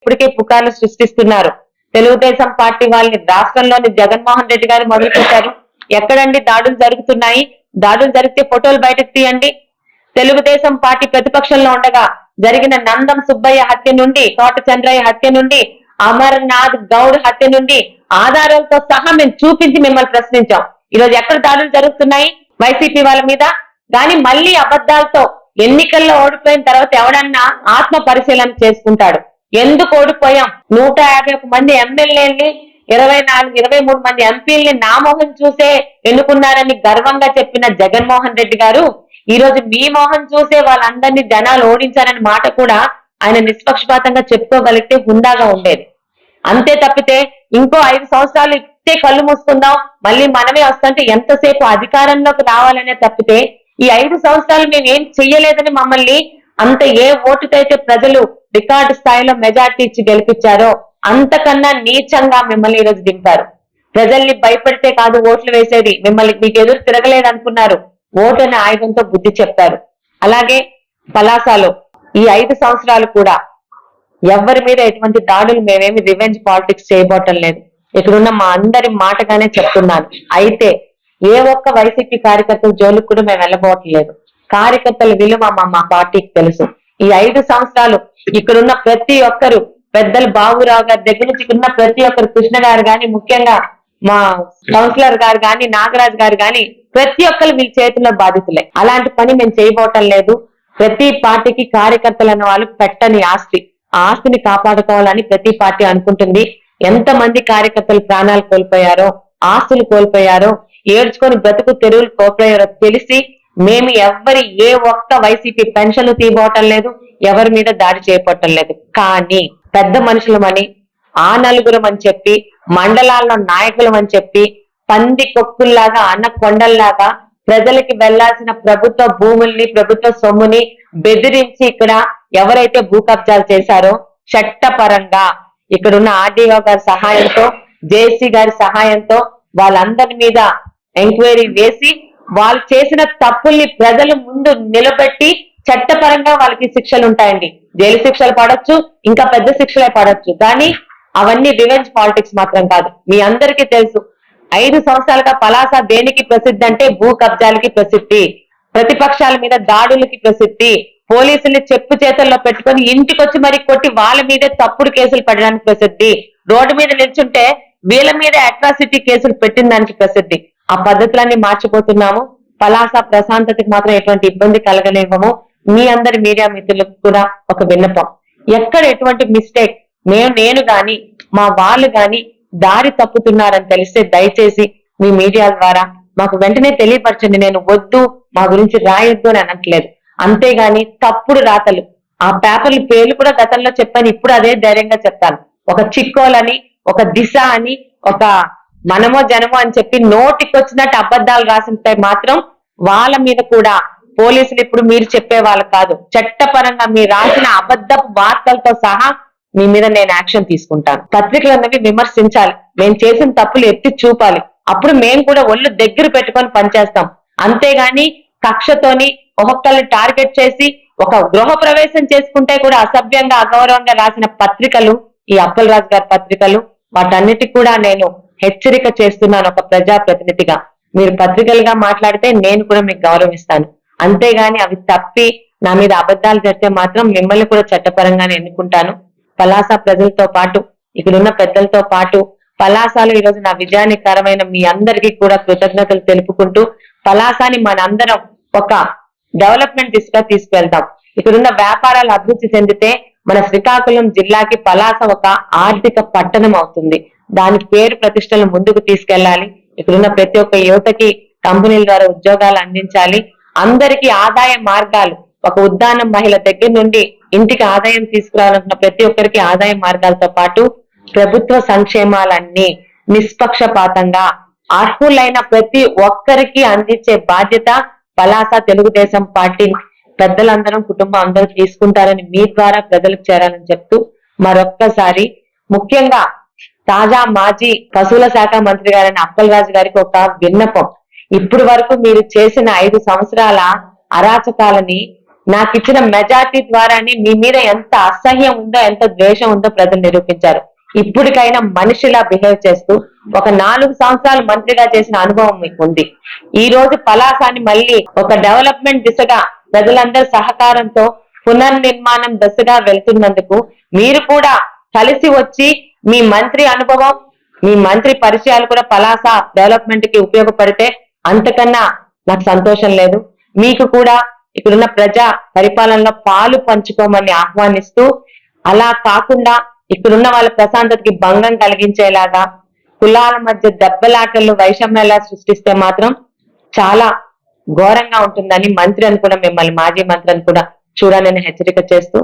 ఇప్పటికే పుకార్లు సృష్టిస్తున్నారు. తెలుగుదేశం పార్టీ వాళ్ళని రాష్ట్రంలోని జగన్మోహన్ రెడ్డి గారు మొదలుపెట్టారు. ఎక్కడండి దాడులు జరుగుతున్నాయి? దాడులు జరిగితే ఫోటోలు బయటకు తీయండి. తెలుగుదేశం పార్టీ ప్రతిపక్షంలో ఉండగా జరిగిన నందం సుబ్బయ్య హత్య నుండి తోట చంద్రయ్య హత్య నుండి అమర్నాథ్ గౌడ్ హత్య నుండి ఆధారాలతో సహా మేము చూపించి మిమ్మల్ని ప్రశ్నించాం. ఈరోజు ఎక్కడ దాడులు జరుగుతున్నాయి? వైసీపీ వాళ్ళ మీద? కానీ మళ్ళీ అబద్ధాలతో ఎన్నికల్లో ఓడిపోయిన తర్వాత ఎవడన్నా ఆత్మ పరిశీలన చేసుకుంటాడు. ఎందుకు ఓడిపోయాం? నూట యాభై ఒక మంది ఎమ్మెల్యేని ఇరవై నాలుగు ఇరవై మూడు మంది ఎంపీల్ని నామోహం చూసే ఎన్నుకున్నారని గర్వంగా చెప్పిన జగన్మోహన్ రెడ్డి గారు ఈ రోజు మీ మోహన్ చూసే వాళ్ళందరినీ జనాలు ఓడించారని మాట కూడా ఆయన నిష్పక్షపాతంగా చెప్పుకోగలిగితే హుందాగా ఉండేది. అంతే తప్పితే ఇంకో ఐదు సంవత్సరాలు ఇస్తే కళ్ళు మూసుకుందాం మళ్ళీ మనమే వస్తుంటే ఎంతసేపు అధికారంలోకి రావాలనే తప్పితే ఈ ఐదు సంవత్సరాలు మేము ఏం చెయ్యలేదని మమ్మల్ని అంత ఏ ఓటుతో అయితే ప్రజలు రికార్డు స్థాయిలో మెజార్టీ ఇచ్చి గెలిపించారో అంతకన్నా నీచంగా మిమ్మల్ని ఈరోజు దింపారు. ప్రజల్ని భయపెడితే కాదు ఓట్లు వేసేది. మిమ్మల్ని మీకు ఎదురు తిరగలేదనుకున్నారు. ఓటు అనే ఆయుధంతో బుద్ధి చెప్తారు అలాగే పలాసాలో ఈ ఐదు సంవత్సరాలు కూడా ఎవరి మీద ఎటువంటి దాడులు మేమేమి రివెంజ్ పాలిటిక్స్ చేయబోటం లేదు. ఇక్కడున్న మా అందరి మాటగానే చెప్తున్నాను. అయితే ఏ ఒక్క వైసీపీ కార్యకర్తల జోలికి కూడా మేము వెళ్ళబోవట్లేదు కార్యకర్తల విలువ మా మా పార్టీకి తెలుసు. ఈ ఐదు సంవత్సరాలు ఇక్కడున్న ప్రతి ఒక్కరు పెద్దలు బాబురావు గారి దగ్గర నుంచి ఉన్న ప్రతి ఒక్కరు కృష్ణ గారు గాని ముఖ్యంగా మా కౌన్సిలర్ గారు గాని నాగరాజు గారు గాని ప్రతి ఒక్కరు వీళ్ళ చేతుల్లో బాధితులే. అలాంటి పని మేము చేయబోవటం లేదు. ప్రతి పార్టీకి కార్యకర్తలన్న వాళ్ళు పెట్టని ఆస్తి. ఆ ఆస్తిని కాపాడుకోవాలని ప్రతి పార్టీ అనుకుంటుంది. ఎంత మంది కార్యకర్తలు ప్రాణాలు కోల్పోయారో ఆస్తులు కోల్పోయారో ఏడ్చుకొని బ్రతుకు తెరువులు కోల్పోయారో తెలిసి మేము ఎవ్వరి ఏ ఒక్క వైసీపీ పెన్షన్లు తీయబోవటం లేదు ఎవరి మీద దాడి చేయబోవటం లేదు. కానీ పెద్ద మనుషులమని ఆ నలుగురం అని చెప్పి మండలాల్లో నాయకులం అని చెప్పి పంది కొక్కుల్లాగా అన్న కొండల్లాగా ప్రజలకి వెళ్ళాల్సిన ప్రభుత్వ భూముల్ని ప్రభుత్వ సొమ్ముని బెదిరించి ఇక్కడ ఎవరైతే భూ కబ్జాలు చేశారో చట్టపరంగా ఇక్కడున్న ఆర్డీఓ గారి సహాయంతో జేసీ గారి సహాయంతో వాళ్ళందరి మీద ఎంక్వైరీ వేసి వాళ్ళు చేసిన తప్పుల్ని ప్రజల ముందు నిలబెట్టి చట్టపరంగా వాళ్ళకి శిక్షలు ఉంటాయండి. జైలు శిక్షలు పడొచ్చు ఇంకా పెద్ద శిక్షలే పడొచ్చు. కానీ అవన్నీ రివెంజ్ పాలిటిక్స్ మాత్రం కాదు. మీ అందరికీ తెలుసు. ఐదు సంవత్సరాలుగా పలాస దేనికి ప్రసిద్ధి అంటే భూ కబ్జాలకి ప్రసిద్ధి ప్రతిపక్షాల మీద దాడులకి ప్రసిద్ధి పోలీసుల్ని చెప్పు చేతుల్లో పెట్టుకొని ఇంటికొచ్చి మరి కొట్టి వాళ్ళ మీదే తప్పుడు కేసులు పడడానికి ప్రసిద్ధి రోడ్డు మీద నిల్చుంటే వీళ్ళ మీద అట్రాసిటీ కేసులు పెట్టిన దానికి ప్రసిద్ధి. ఆ పద్ధతులన్నీ మార్చిపోతున్నాము. పలాస ప్రశాంతతకి మాత్రం ఎటువంటి ఇబ్బంది కలగలేమో మీ అందరి మీడియా మిత్రులకు కూడా ఒక విన్నపం. ఎక్కడ ఎటువంటి మిస్టేక్ మేము నేను గాని మా వాళ్ళు గాని దారి తప్పుతున్నారని తెలిస్తే దయచేసి మీ మీడియా ద్వారా మాకు వెంటనే తెలియపరచండి. నేను వద్దు మా గురించి రాయొద్దు అని అనట్లేదు. అంతేగాని తప్పుడు రాతలు. ఆ పేపర్ల పేర్లు కూడా గతంలో చెప్పాను. ఇప్పుడు అదే ధైర్యంగా చెప్తాను. ఒక చిక్కోలని ఒక దిశ అని ఒక మనమో జనమో అని చెప్పి నోటికి వచ్చినట్టు అబద్ధాలు రాసింటే మాత్రం వాళ్ళ మీద కూడా పోలీసులు ఇప్పుడు మీరు చెప్పే వాళ్ళు కాదు. చట్టపరంగా మీరు రాసిన అబద్ధపు వార్తలతో సహా మీ మీద నేను యాక్షన్ తీసుకుంటాను. పత్రికలు అన్నవి విమర్శించాలి. మేము చేసిన తప్పులు ఎత్తి చూపాలి. అప్పుడు మేము కూడా ఒళ్ళు దగ్గర పెట్టుకొని పనిచేస్తాం. అంతేగాని కక్షతోని ఒక్కొక్కరిని టార్గెట్ చేసి ఒక గృహ ప్రవేశం చేసుకుంటే కూడా అసభ్యంగా అగౌరవంగా రాసిన పత్రికలు ఈ అప్పలరాజు గారి పత్రికలు వాటన్నిటికి కూడా నేను హెచ్చరిక చేస్తున్నాను ఒక ప్రజా ప్రతినిధిగా మీరు పత్రికలుగా మాట్లాడితే నేను కూడా మీకు గౌరవిస్తాను. అంతేగాని అవి తప్పి నా మీద అబద్ధాలు జరిగితే మాత్రం మిమ్మల్ని కూడా చట్టపరంగానే ఎన్నుకుంటాను. పలాస ప్రజలతో పాటు ఇక్కడున్న పెద్దలతో పాటు పలాసాలు ఈ రోజు నా విజయానికరమైన మీ అందరికీ కూడా కృతజ్ఞతలు తెలుపుకుంటూ పలాసాని మనందరం ఒక డెవలప్మెంట్ దిశగా తీసుకెళ్తాం ఇక్కడున్న వ్యాపారాలు అభివృద్ధి చెందితే మన శ్రీకాకుళం జిల్లాకి పలాస ఒక ఆర్థిక పట్టణం అవుతుంది. దాని పేరు ప్రతిష్టలు ముందుకు తీసుకెళ్ళాలి ఇక్కడున్న ప్రతి ఒక్క యువతకి కంపెనీల ద్వారా ఉద్యోగాలు అందించాలి. అందరికీ ఆదాయ మార్గాలు. ఒక ఉద్దానం మహిళ దగ్గర నుండి ఇంటికి ఆదాయం తీసుకురావాలనుకున్న ప్రతి ఒక్కరికి ఆదాయ మార్గాలతో పాటు ప్రభుత్వ సంక్షేమాలన్నీ నిష్పక్షపాతంగా అర్హులైన ప్రతి ఒక్కరికి అందించే బాధ్యత పలాస తెలుగుదేశం పార్టీ పెద్దలందరం కుటుంబం అందరూ తీసుకుంటారని మీ ద్వారా ప్రజలకు చేరాలని చెప్తూ మరొక్కసారి ముఖ్యంగా తాజా మాజీ పశువుల శాఖ మంత్రి గారైన అప్పలరాజు గారికి ఒక విన్నపం. ఇప్పుడు వరకు మీరు చేసిన ఐదు సంవత్సరాల అరాచకాలని నాకు ఇచ్చిన మెజార్టీ ద్వారానే మీ మీద ఎంత అసహ్యం ఉందో ఎంత ద్వేషం ఉందో ప్రజలు నిరూపించారు. ఇప్పటికైనా మనిషిలా బిహేవ్ చేస్తూ ఒక నాలుగు సంవత్సరాలు మంత్రిగా చేసిన అనుభవం మీకు ఉంది. ఈ రోజు పలాసాన్ని మళ్ళీ ఒక డెవలప్మెంట్ దిశగా ప్రజలందరి సహకారంతో పునర్నిర్మాణం దశగా వెళ్తున్నందుకు మీరు కూడా కలిసి వచ్చి మీ మంత్రి అనుభవం మీ మంత్రి పరిచయాలు కూడా పలాస డెవలప్మెంట్కి ఉపయోగపడితే అంతకన్నా నాకు సంతోషం లేదు. మీకు కూడా ఇక్కడున్న ప్రజా పరిపాలనలో పాలు పంచుకోమని ఆహ్వానిస్తూ అలా కాకుండా ఇక్కడున్న వాళ్ళ ప్రశాంతతకి భంగం కలిగించేలాగా కులాల మధ్య దెబ్బలాటలు వైషమ్యలా సృష్టిస్తే మాత్రం చాలా ఘోరంగా ఉంటుందని మంత్రి అని కూడా మిమ్మల్ని మాజీ మంత్రి అని కూడా చూడాలని హెచ్చరిక చేస్తూ